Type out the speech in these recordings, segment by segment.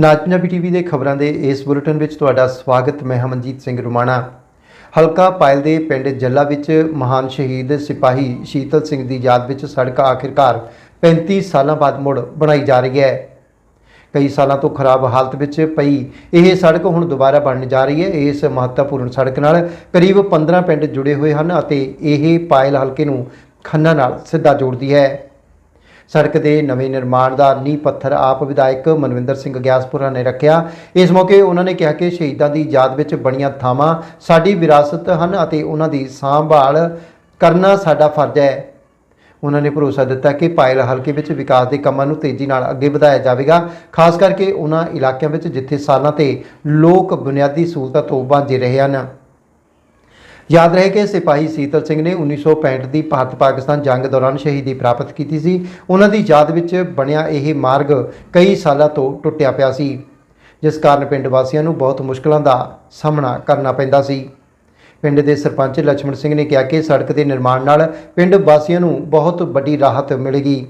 ਨਾਜ Punjabi TV ਦੇ ਖਬਰਾਂ ਦੇ ਇਸ ਬੁਲੇਟਿਨ ਵਿੱਚ ਤੁਹਾਡਾ ਸਵਾਗਤ। ਮੈਂ ਹਮਨਜੀਤ ਸਿੰਘ ਰੁਮਾਣਾ। ਹਲਕਾ ਪਾਇਲ ਦੇ ਪਿੰਡ ਜੱਲਾ ਵਿੱਚ ਮਹਾਨ ਸ਼ਹੀਦ ਸਿਪਾਹੀ ਸ਼ੀਤਲ ਸਿੰਘ ਦੀ ਯਾਦ ਵਿੱਚ ਸੜਕ ਆਖਿਰਕਾਰ 35 ਸਾਲਾਂ ਬਾਅਦ ਮੁੜ ਬਣਾਈ ਜਾ ਰਹੀ ਹੈ। ਕਈ ਸਾਲਾਂ ਤੋਂ ਖਰਾਬ ਹਾਲਤ ਵਿੱਚ ਪਈ ਇਹ ਸੜਕ ਹੁਣ ਦੁਬਾਰਾ ਬਣਨ ਜਾ ਰਹੀ ਹੈ। ਇਸ ਮਹੱਤਵਪੂਰਨ ਸੜਕ ਨਾਲ ਕਰੀਬ 15 ਪਿੰਡ ਜੁੜੇ ਹੋਏ ਹਨ ਅਤੇ ਇਹ ਪਾਇਲ ਹਲਕੇ ਨੂੰ ਖੰਨਾ ਨਾਲ ਸਿੱਧਾ ਜੋੜਦੀ ਹੈ। ਸੜਕ ਦੇ ਨਵੇਂ ਨਿਰਮਾਣ ਦਾ ਨੀਂਹ ਪੱਥਰ ਆਪ ਵਿਧਾਇਕ ਮਨਵਿੰਦਰ ਸਿੰਘ ਗਿਆਸਪੁਰਾ ਨੇ ਰੱਖਿਆ। ਇਸ ਮੌਕੇ ਉਹਨਾਂ ਨੇ ਕਿਹਾ ਕਿ ਸ਼ਹੀਦਾਂ ਦੀ ਯਾਦ ਵਿੱਚ ਬਣੀਆਂ ਥਾਵਾਂ ਸਾਡੀ ਵਿਰਾਸਤ ਹਨ ਅਤੇ ਉਹਨਾਂ ਦੀ ਸੰਭਾਲ ਕਰਨਾ ਸਾਡਾ ਫਰਜ਼ ਹੈ। ਉਹਨਾਂ ਨੇ ਭਰੋਸਾ ਦਿੱਤਾ ਕਿ ਪਾਇਲ ਹਲਕੇ ਵਿੱਚ ਵਿਕਾਸ ਦੇ ਕੰਮਾਂ ਨੂੰ ਤੇਜ਼ੀ ਨਾਲ ਅੱਗੇ ਵਧਾਇਆ ਜਾਵੇਗਾ। ਖਾਸ ਕਰਕੇ ਉਹਨਾਂ ਇਲਾਕਿਆਂ ਵਿੱਚ ਜਿੱਥੇ ਸਾਲਾਂ ਤੇ ਲੋਕ ਬੁਨਿਆਦੀ ਸਹੂਲਤਾਂ ਤੋਂ ਵਾਂਝੇ ਰਹੇ ਹਨ। ਯਾਦ ਰਹੇ ਕਿ ਸਿਪਾਹੀ ਸੀਤਲ ਸਿੰਘ ਨੇ 1965 ਦੀ ਭਾਰਤ ਪਾਕਿਸਤਾਨ ਜੰਗ ਦੌਰਾਨ ਸ਼ਹੀਦੀ ਪ੍ਰਾਪਤ ਕੀਤੀ ਸੀ। ਉਹਨਾਂ ਦੀ ਯਾਦ ਵਿੱਚ ਬਣਿਆ ਇਹ ਮਾਰਗ ਕਈ ਸਾਲਾਂ ਤੋਂ ਟੁੱਟਿਆ ਪਿਆ ਸੀ, ਜਿਸ ਕਾਰਨ ਪਿੰਡ ਵਾਸੀਆਂ ਨੂੰ ਬਹੁਤ ਮੁਸ਼ਕਲਾਂ ਦਾ ਸਾਹਮਣਾ ਕਰਨਾ ਪੈਂਦਾ ਸੀ। ਪਿੰਡ ਦੇ ਸਰਪੰਚ ਲక్ష్ਮਣ ਸਿੰਘ ਨੇ ਕਿਹਾ ਕਿ ਸੜਕ ਦੇ ਨਿਰਮਾਣ ਨਾਲ ਪਿੰਡ ਵਾਸੀਆਂ ਨੂੰ ਬਹੁਤ ਵੱਡੀ ਰਾਹਤ ਮਿਲੇਗੀ।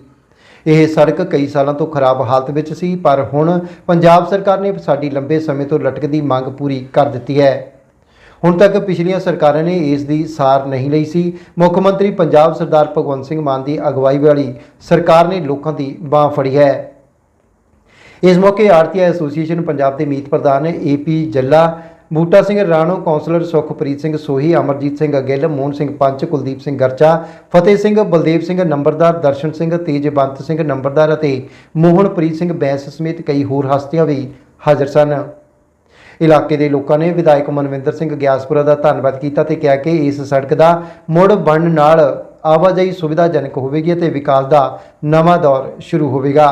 ਇਹ ਸੜਕ ਕਈ ਸਾਲਾਂ ਤੋਂ ਖਰਾਬ ਹਾਲਤ ਵਿੱਚ ਸੀ, ਪਰ ਹੁਣ ਪੰਜਾਬ ਸਰਕਾਰ ਨੇ ਸਾਡੀ ਲੰਬੇ ਸਮੇਂ ਤੋਂ ਲਟਕਦੀ ਮੰਗ ਪੂਰੀ ਕਰ ਦਿੱਤੀ ਹੈ। ਹੁਣ ਤੱਕ ਪਿਛਲੀਆਂ ਸਰਕਾਰਾਂ ਨੇ ਇਸ ਦੀ ਸਾਰ ਨਹੀਂ ਲਈ ਸੀ। ਮੁੱਖ ਮੰਤਰੀ ਪੰਜਾਬ ਸਰਦਾਰ ਭਗਵੰਤ ਸਿੰਘ ਮਾਨ ਦੀ ਅਗਵਾਈ ਵਾਲੀ ਸਰਕਾਰ ਨੇ ਲੋਕਾਂ ਦੀ ਬਾਹ ਫੜੀ ਹੈ। ਇਸ ਮੌਕੇ ਆਰਤੀ ਐਸੋਸੀਏਸ਼ਨ ਪੰਜਾਬ ਦੇ ਮੀਤ ਪ੍ਰਧਾਨ ਏਪੀ ਜੱਲਾ, ਬੂਟਾ ਸਿੰਘ ਰਾਣੋ, ਕੌਂਸਲਰ ਸੁਖਪ੍ਰੀਤ ਸਿੰਘ ਸੋਹੀ, ਅਮਰਜੀਤ ਸਿੰਘ ਗਿੱਲ ਮੋਹਨ ਸਿੰਘ ਪੰਚ, ਕੁਲਦੀਪ ਸਿੰਘ ਗਰਚਾ, ਫਤਿਹ ਸਿੰਘ, ਬਲਦੇਵ ਸਿੰਘ ਨੰਬਰਦਾਰ, ਦਰਸ਼ਨ ਸਿੰਘ, ਤੇਜਵੰਤ ਸਿੰਘ ਨੰਬਰਦਾਰ ਅਤੇ ਮੋਹਨਪ੍ਰੀਤ ਸਿੰਘ ਬੈਂਸ ਸਮੇਤ ਕਈ ਹੋਰ ਹਸਤੀਆਂ ਵੀ ਹਾਜ਼ਰ ਸਨ। ਇਲਾਕੇ ਦੇ ਲੋਕਾਂ ਨੇ ਵਿਧਾਇਕ ਮਨਵਿੰਦਰ ਸਿੰਘ ਗਿਆਸਪੁਰਾ ਦਾ ਧੰਨਵਾਦ ਕੀਤਾ ਤੇ ਕਿਹਾ ਕਿ ਇਸ ਸੜਕ ਦਾ ਮੁੜ ਬਣਨ ਨਾਲ ਆਵਾਜਾਈ ਸੁਵਿਧਾਜਨਕ ਹੋਵੇਗੀ ਅਤੇ ਵਿਕਾਸ ਦਾ ਨਵਾਂ ਦੌਰ ਸ਼ੁਰੂ ਹੋਵੇਗਾ।